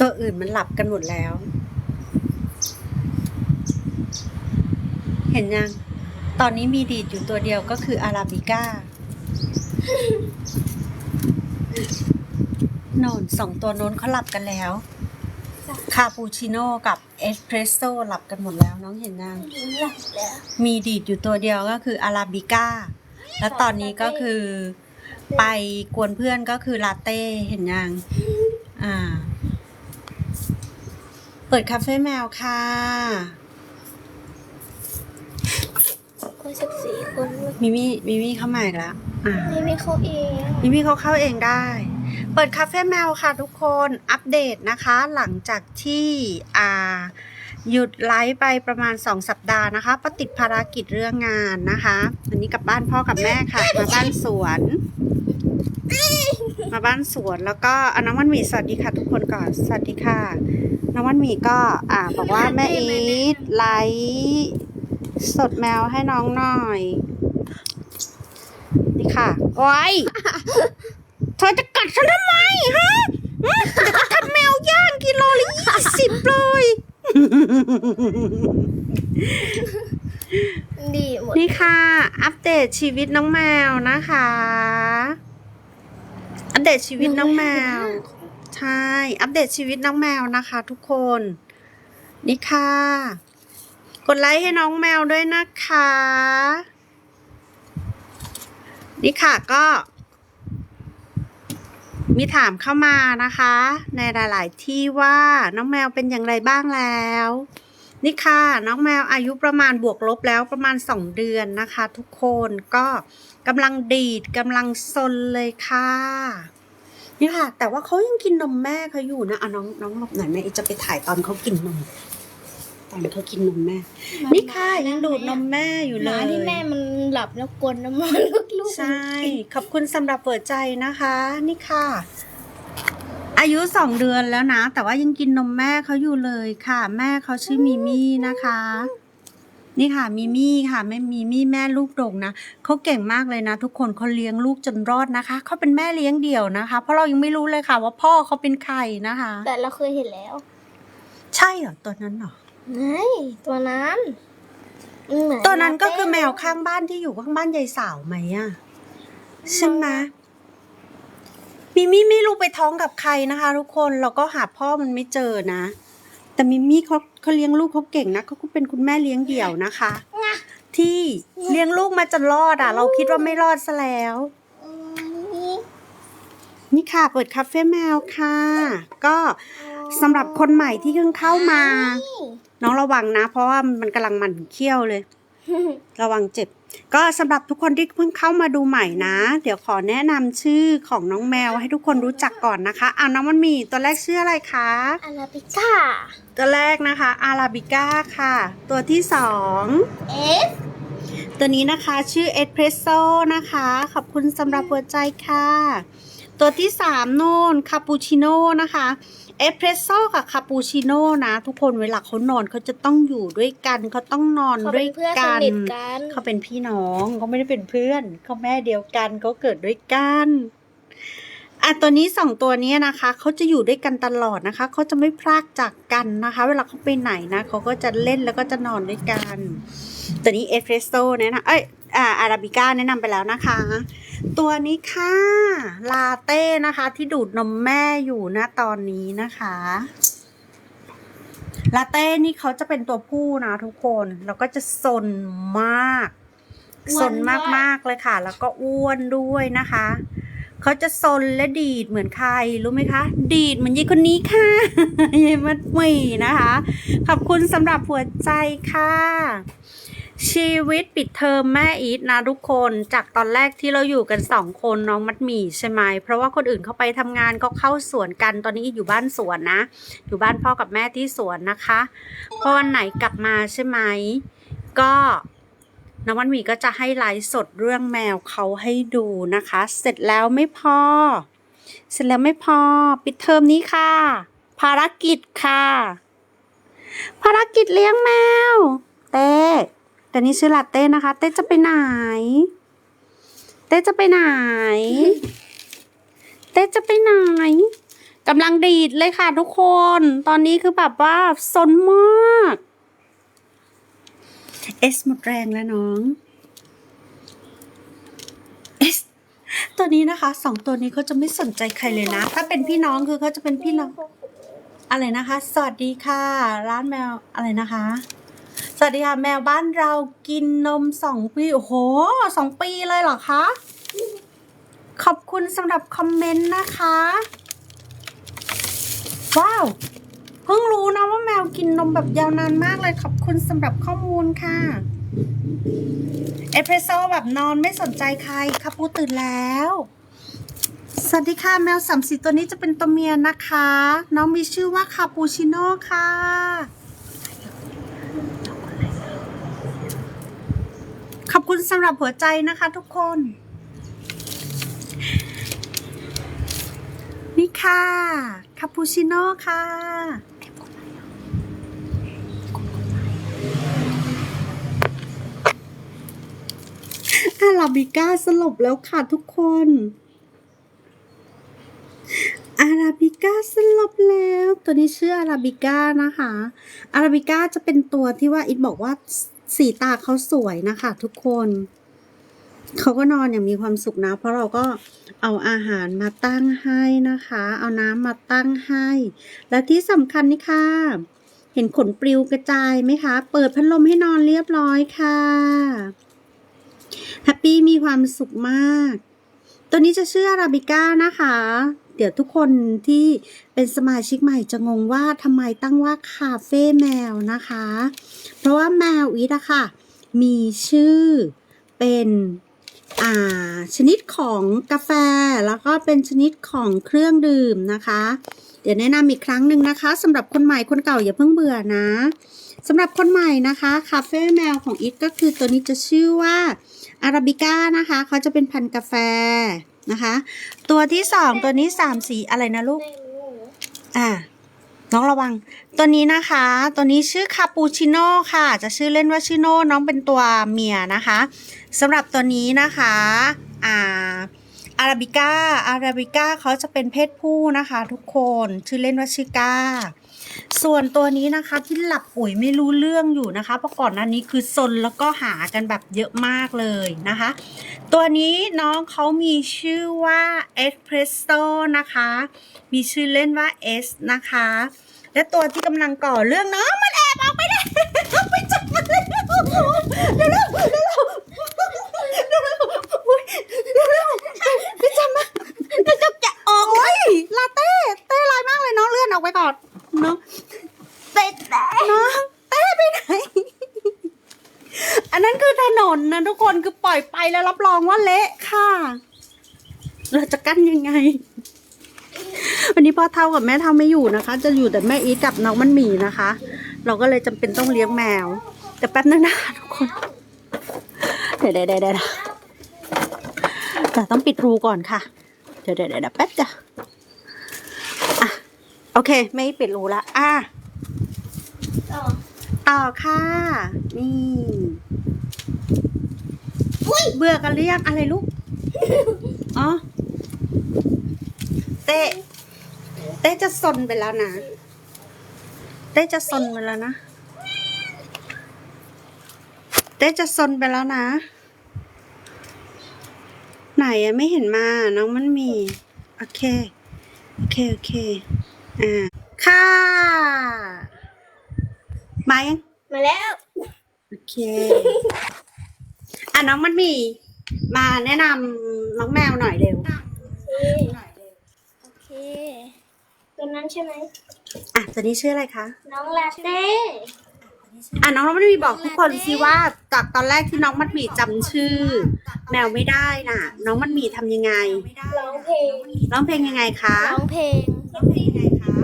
ตัวอื่นมันหลับกันหมดแล้ว เห็นยัง ตอนนี้มีดีดอยู่ตัวเดียวก็คืออาราบิก้าโนนสองตัวโน้นเขาหลับกันแล้ว คาปูชิโน่กับเอสเพรสโซ่หลับกันหมดแล้วน้องเห็นยังหลับแล้วมีดีดอยู่ตัวเดียวก็คืออาราบิก้า แล้วตอนนี้ก็คือ ไปกวนเพื่อนก็คือลาเต้เห็นยัง อ่า เปิดคาเฟ่แมวค่ะคนสิบสี่คนด้วยมิมี่มิมี่เข้ามาอีกแล้วอ่านี่ไม่เขาเองมิมี่เขาเข้าเองได้ เปิดคาเฟ่แมวค่ะทุกคนอัปเดตนะคะ หลังจากที่อ่าหยุดไลฟ์ไปประมาณ 2 สัปดาห์นะคะปติดภารกิจเรื่องงานนะคะ วันนี้กลับบ้านพ่อกับแม่ค่ะ มาบ้านสวน มาบ้านสวนแล้วก็อะน้องวันหมีสวัสดีค่ะทุกคนก่อนสวัสดีค่ะ น้องวันหมีก็อ่าบอกว่าแม่อีทไลฟ์สดแมวให้น้องหน่อย นี่ค่ะโอ้ยเธอจะกัดฉันทำไมฮะฮะเดี๋ยวก็ทำแมวย่างกิโลละยี่สิบเลยดีหมดนี่ค่ะ อัปเดตชีวิตน้องแมวนะคะ อัปเดตชีวิตน้องแมว ใช่ อัปเดตชีวิตน้องแมวนะคะ ทุกคน นี่ค่ะ กดไลค์ให้น้องแมวด้วยนะคะ นี่ค่ะก็ มีถามเข้ามานะคะ ในหลาย ๆ ที่ว่าน้องแมวเป็นอย่างไรบ้างแล้วนี่ค่ะ น้องแมวอายุประมาณบวกลบแล้วประมาณ 2 เดือนนะคะ ทุกคนก็ กำลังดีดกำลังซนเลยค่ะนี่ค่ะ แต่ว่าเขายังกินนมแม่เขาอยู่นะอะน้องน้องหลบหน่อยแม่อีจะไปถ่ายตอนเขากินนมตอนเขากินนมแม่ นี่ค่ะยังดูดนมแม่อยู่หเลมายที่แม่มันหลับแล้วกลนน้ำมันลูกลูกใช่ขอบคุณสำหรับเปิดใจนะคะ นี่ค่ะ อายุสองเดือนแล้วนะ แต่ว่ายังกินนมแม่เขาอยู่เลยค่ะ แม่เขาชื่อมิมี่นะคะ นี่ค่ะมิมี่ค่ะแม่มิมี่แม่ลูกโด่งนะเขาเก่งมากเลยนะ ทุกคนเขาเลี้ยงลูกจนรอดนะคะเขาเป็นแม่เลี้ยงเดี่ยวนะคะ เพราะเรายังไม่รู้เลยค่ะ ว่าพ่อเขาเป็นใครนะคะ แต่เราเคยเห็นแล้ว ใช่เหรอตัวนั้นเหรอไงตัวนั้นมันเหมือตัวนั้นก็คือแมวข้างบ้านที่อยู่ข้างบ้านยายสาวไหมอะใช่ไหมมิมี่ไม่รู้ไปท้องกับใครนะคะ ทุกคนเราก็หาพ่อมันไม่เจอนะ แต่มิมี่เขา เขาเลี้ยงลูกเขาเก่งนะเขาก็เป็นคุณแม่เลี้ยงเดี่ยวนะคะ ที่เลี้ยงลูกมาจนรอดอะ เราคิดว่าไม่รอดซะแล้วอืมนี่ค่ะเปิดคาเฟ่แมวค่ะ ก็สำหรับคนใหม่ที่เพิ่งเข้ามา น้องระวังนะ เพราะว่ามันกำลังมันเขี้ยวเลย ระวังเจ็บ ก็สำหรับทุกคนที่เพิ่งเข้ามาดูใหม่นะ เดี๋ยวขอแนะนำชื่อของน้องแมวให้ทุกคนรู้จักก่อนนะคะอ่าน้องมันมีตัวแรกชื่ออะไรคะอาราบิก้า ตัวแรกนะคะอาราบิก้าค่ะ ตัวที่สองเอสตัวนี้นะคะชื่อเอสเพรสโซ่นะคะ ขอบคุณสำหรับหัวใจค่ะ ตัวที่สามโน่นคาปูชิโน่นะคะ เอสเพรสโซ่กับคาปูชิโน่นะ ทุกคนเวลาเขานอนเขาจะต้องอยู่ด้วยกันเขาต้องนอนเขาด้เป็วยนเพื่อนสกัน นิทกันเขาเป็นพี่น้องเขาไม่ได้เป็นเพื่อนเขาแม่เดียวกันเขาเกิดด้วยกันอะตัวนี้สองตัวเนี้ยนะคะเขาจะอยู่ด้วยกันตลอดนะคะเขาจะไม่พรากจากกันนะคะ เวลาเขาไปไหนนะเขาก็จะเล่นแล้วก็จะนอนด้วยกัน ตัวนี้เอสเ e รสโซ่แนะนำเอ้ยอ่าอาราบิก้าแนะนำไปแล้วนะคะ ตัวนี้ค่ะ ลาเต้นะคะ ที่ดูดนมแม่อยู่นะตอนนี้นะคะ ลาเต้นี่เขาจะเป็นตัวผู้นะทุกคน แล้วก็จะซนมากซนมากๆเลยค่ะ แล้วก็อ้วนด้วยนะคะเขาจะซนและดีดเหมือนใครรู้ไหมคะ ดีดเหมือนยายคนนี้ค่ะยายมัดมีนะคะ ขอบคุณสำหรับหัวใจค่ะ ชีวิตปิดเทอมแม่อีทนะทุกคนจากตอนแรกที่เราอยู่กันสองคนน้องมัดหมี่ใช่ไหมเพราะว่าคนอื่นเขาไปทำงานก็เข้าสวนกันตอนนี้อีทอยู่บ้านสวนนะ อยู่บ้านพ่อกับแม่ที่สวนนะคะพอวันไหนกลับมาใช่ไหมก็น้องมัดหมี่ก็จะให้ไลฟ์สดเรื่องแมวเขาให้ดูนะคะ เสร็จแล้วไม่พอ เสร็จแล้วไม่พอปิดเทอมนี้ค่ะ ภารกิจค่ะ ภารกิจเลี้ยงแมว แต่นี่ชื่อลาเต้นะคะ เต้จะไปไหน เต้จะไปไหน เต้จะไปไหนกำลังดีดเลยค่ะทุกคน ตอนนี้คือแบบว่าซนมาก เอสหมดแรงแล้วน้อง เอส ตัวนี้นะคะสองตัวนี้เขาจะไม่สนใจใครเลยนะ ถ้าเป็นพี่น้องคือเขาจะเป็นพี่น้อง อะไรนะคะ สวัสดีค่ะ ร้านแมวอะไรนะคะ สวัสดีค่ะแมวบ้านเรากินนมสองปี โอ้โหสองปีเลยเหรอคะ ขอบคุณสำหรับคอมเมนต์นะคะ ว้าว เพิ่งรู้นะว่าแมวกินนมแบบยาวนานมากเลยขอบคุณสำหรับข้อมูลค่ะ เอสเพรสโซ่แบบนอนไม่สนใจใครคาปูตื่นแล้ว สวัสดีค่ะแมวสามสีตัวนี้จะเป็นตัวเมียนะคะ น้องมีชื่อว่าคาปูชิโน่ค่ะ ขอบคุณสำหรับหัวใจนะคะทุกคน นี่ค่ะคาปูชิโน่ค่ะอาราบิก้าสลบแล้วค่ะทุกคน อาราบิก้าสลบแล้ว ตัวนี้ชื่ออาราบิก้านะคะ อาราบิก้าจะเป็นตัวที่ว่าอิดบอกว่า สีตาเขาสวยนะคะทุกคนเขาก็นอนอย่างมีความสุขนะ เพราะเราก็เอาอาหารมาตั้งให้นะคะ เอาน้ำมาตั้งให้ และที่สำคัญนี่ค่ะ เห็นขนปลิวกระจายไหมคะ เปิดพัดลมให้นอนเรียบร้อยค่ะแฮปปี้มีความสุขมาก ตัวนี้จะชื่ออาราบิก้านะคะ เดี๋ยวทุกคนที่เป็นสมาชิกใหม่จะงงว่าทำไมตั้งว่าคาเฟ่แมวนะคะ เพราะว่าแมวอีทอะค่ะ มีชื่อเป็นอ่าชนิดของกาแฟแล้วก็เป็นชนิดของเครื่องดื่มนะคะ เดี๋ยวแนะนำอีกครั้งหนึ่งนะคะสำหรับคนใหม่คนเก่าอย่าเพิ่งเบื่อนะสำหรับคนใหม่นะคะคาเฟ่แมวของอีทก็คือตัวนี้จะชื่อว่าอาราบิก้านะคะเขาจะเป็นพันธุ์กาแฟ นะคะ ตัวที่สองตัวนี้สามสีอะไรนะลูก อ่าน้องระวัง ตัวนี้นะคะ ตัวนี้ชื่อคาปูชิโน่ค่ะ จะชื่อเล่นว่าชิโน่น้องเป็นตัวเมียนะคะสำหรับตัวนี้นะคะ อ่า อาราบิก้าอาราบิก้าเขาจะเป็นเพศผู้นะคะทุกคนชื่อเล่นว่าชื่อก้า ส่วนตัวนี้นะคะที่หลับปุ๋ยไม่รู้เรื่องอยู่นะคะ เพราะก่อนหน้านี้คือซนแล้วก็หากันแบบเยอะมากเลยนะคะ ตัวนี้น้องเขามีชื่อว่าเอสเพรสโซนะคะ มีชื่อเล่นว่าเอสนะคะ และตัวที่กำลังก่อเรื่องน้องมันแอบออกไปได้ไปจับมันเลยเร็วเร็วเร็วเร็วเร็วเร็วอุ๊ยเร็วเร็วไปจับมันจะจับจะออกโอ้ยลาเต้เต้ลายมากเลยน้องเลื่อนออกไปก่อนน้อง เต้แต่ น้องเต้ไปไหน อันนั้นคือถนนนะทุกคนคือปล่อยไป แล้วรับรองว่าเละค่ะ เราจะกั้นยังไง วันนี้พ่อเท่ากับแม่เท่าไม่อยู่นะคะ จะอยู่แต่แม่อีทกับน้องมันหมีนะคะ เราก็เลยจำเป็นต้องเลี้ยงแมว แต่แป๊บนึงนะคะทุกคนเดี๋ยวเดี๋ยวเดี๋ยวเดี๋ยวแต่ต้องปิดรูก่อนค่ะ เดี๋ยวเดี๋ยวเดี๋ยวแป๊บจ้ะอะโอเค ไม่ปิดรูละอะต่อต่อค่ะ นี่ เบื่อกันเรียกอะไรลูก อ๋อ เต้ เต้จะซนไปแล้วนะ เต้จะซนไปแล้วนะ เต้จะซนไปแล้วนะ ไหนอะไม่เห็นมา น้องมันมี โอเค โอเค โอเค อ่า ค่ะ มายัง มาแล้ว โอเค อะน้องมันมีมาแนะนำน้องแมวหน่อยเร็วโอเคตัวนั้นใช่ไหมอะตัวนี้ชื่ออะไรคะน้องลาเต้อะน้องมันมีบอกทุกคนสิว่าจากตอนแรกที่น้องมันมีจำชื่อ แมวไม่ได้น่ะ น้องมันมีทำยังไงร้องเพลงร้องเพลงยังไงคะร้องเพลงร้องเพลงยังไงคะ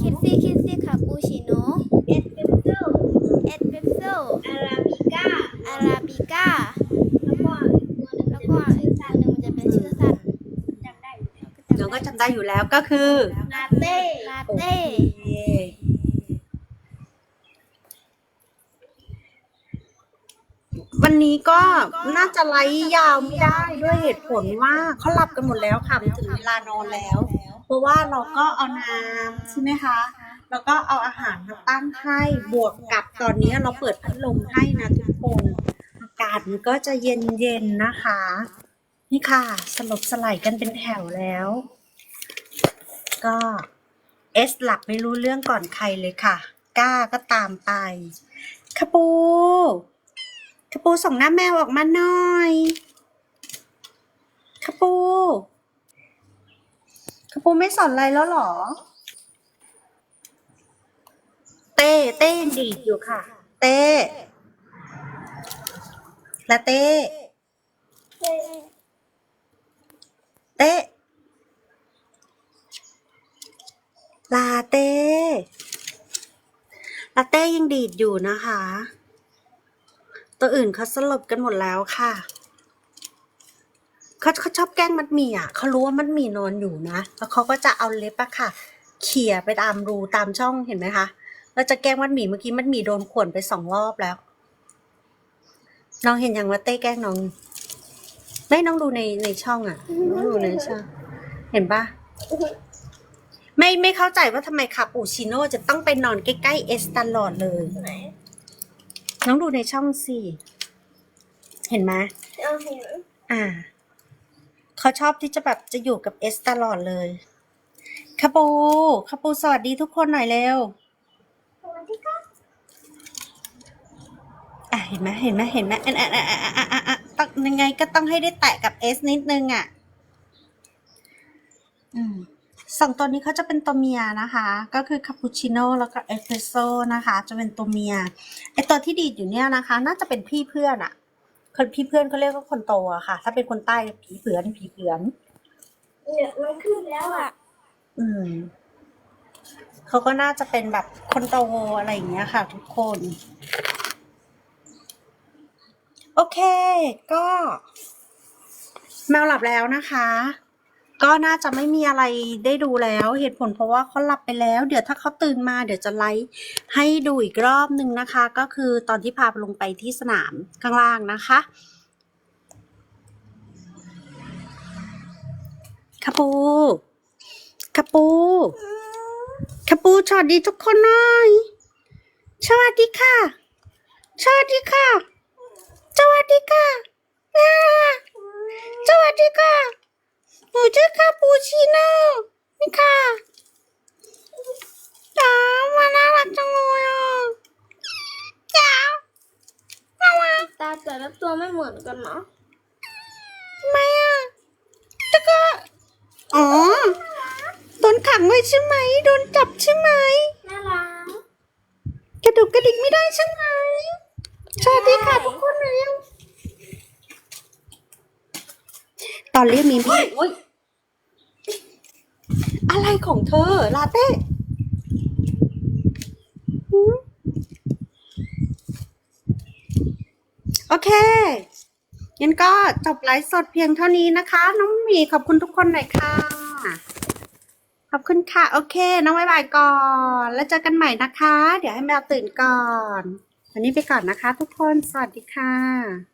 คิดซี่คิดซี่คาปูชิโน่เอสเปรสโซ่เอสเปรสโซ่อาราบิก้าอาราบิก้าแล้วก็แล้วก็อีกตัวหนึ่งมันจะเป็นชื่อสั้นจำได้ น้องก็จำได้อยู่แล้วก็คือลาเต้ลาเต้วันนี้ก็น่าจะไลฟ์ยาวไม่ได้ด้วยเหตุผลว่าเขาหลับกันหมดแล้วค่ะมันถึงเวลานอนแล้วโอราะว่าเราก็เอาน้ำใช่ไหมคะ แล้วก็เอาอาหารมาตั้งให้บวกกับตอนนี้เราเปิดพัดลมให้นะทุกคนอากาศมันก็จะเย็นๆนะคะ นี่ค่ะ สลบสลายกันเป็นแถวแล้ว ก็เอสหลับไม่รู้เรื่องก่อนใครเลยค่ะ ก้าก็ตามไปคาปูคาปูส่งหน้าแมวออกมาหน่อยคาปูคาปูไม่สอนอะไรแล้วหรอ เต้เต้ยังดีดอยู่ค่ะ เต้และเต้ เต้ลาเต้ ลาเต้ยัง ดีดอยู่นะคะ ตัวอื่นเขาสลบกันหมดแล้วค่ะเขาเขาชอบแกล้งมัดหมี่อะเขารู้ว่ามัดหมี่นอนอยู่นะ แล้วเขาก็จะเอาเล็บอะค่ะ เขี่ยไปตามรูตามช่องเห็นไหมคะแล้วจะแกล้งมัดหมี่เมื่อกี้มัดหมี่โดนข่วนไปสองรอบแล้ว น้องเห็นยังว่าเต้แกล้งน้องไม่น้องดูในในช่องอะน้องดูในช่อง เห็นปะ ไม่ไม่เข้าใจว่าทำไมคาปูชิโน่จะต้องไปนอนใกล้ๆเอสตลอดเลย ไหนน้องดูในช่องสิเห็นไหมเอาเห็นอ่า เขาชอบที่จะแบบจะอยู่กับเอสตลอดเลยคาปูคาปูสวัสดีทุกคนหน่อยเร็วสวัสดีค่ะอะเห็นไหมเห็นไหมเห็นไหมอะอะอะอะอะอะอะต้องยังไงก็ต้องให้ได้แตะกับเอสนิดนึงอะ อืม สองตัวนี้เขาจะเป็นตัวเมียนะคะ ก็คือคาปูชิโน่แล้วก็เอสเปรสโซ่นะคะ จะเป็นตัวเมียไอตัวที่ดีดอยู่เนี่ยนะคะ น่าจะเป็นพี่เพื่อนอะคนพี่เพื่อนเขาเรียกว่าคนโตอะค่ะ ถ้าเป็นคนใต้ผีเผือนผีเผือนเนี่ยมันขึ้นแล้วอะอืมเขาก็น่าจะเป็นแบบคนโตอะไรอย่างเงี้ยค่ะ ทุกคน โอเค ก็ แมวหลับแล้วนะคะ ก็น่าจะไม่มีอะไรได้ดูแล้ว เหตุผลเพราะว่าเขาหลับไปแล้ว เดี๋ยวถ้าเขาตื่นมาเดี๋ยวจะไลฟ์ให้ดูอีกรอบหนึ่งนะคะ ก็คือตอนที่พาลงไปที่สนามข้างล่างนะคะคาปูคาปูคาปูสวัสดีทุกคนหน่อยสวัสดีค่ะสวัสดีค่ะสวัสดีค่ะสวัสดีค่ะ หนูชื่อคาปูชิโน่นี่ค่ะจ๋ามาน่ารักจังเลยอะจ๋าน่ารักตาแต่ละตัวไม่เหมือนกันเนาะทำไมอะจะก็อ๋อโดนขังไว้ใช่ไหมโดนจับใช่ไหมน่ารักกระดุกกระดิกไม่ได้ใช่ไหมสวัสดีค่ะทุกคนเลยง ตอนเรียกมีมีดอุ๊ยอะไรของเธอ ลาเต้หืมโอเคงั้นก็จบไลฟ์สดเพียงเท่านี้นะคะ น้องหมีขอบคุณทุกคนหน่อยค่ะ ขอบคุณค่ะ โอเค น้องบายบายก่อน แล้วเจอกันใหม่นะคะ เดี๋ยวให้แมวตื่นก่อน วันนี้ไปก่อนนะคะ ทุกคน สวัสดีค่ะ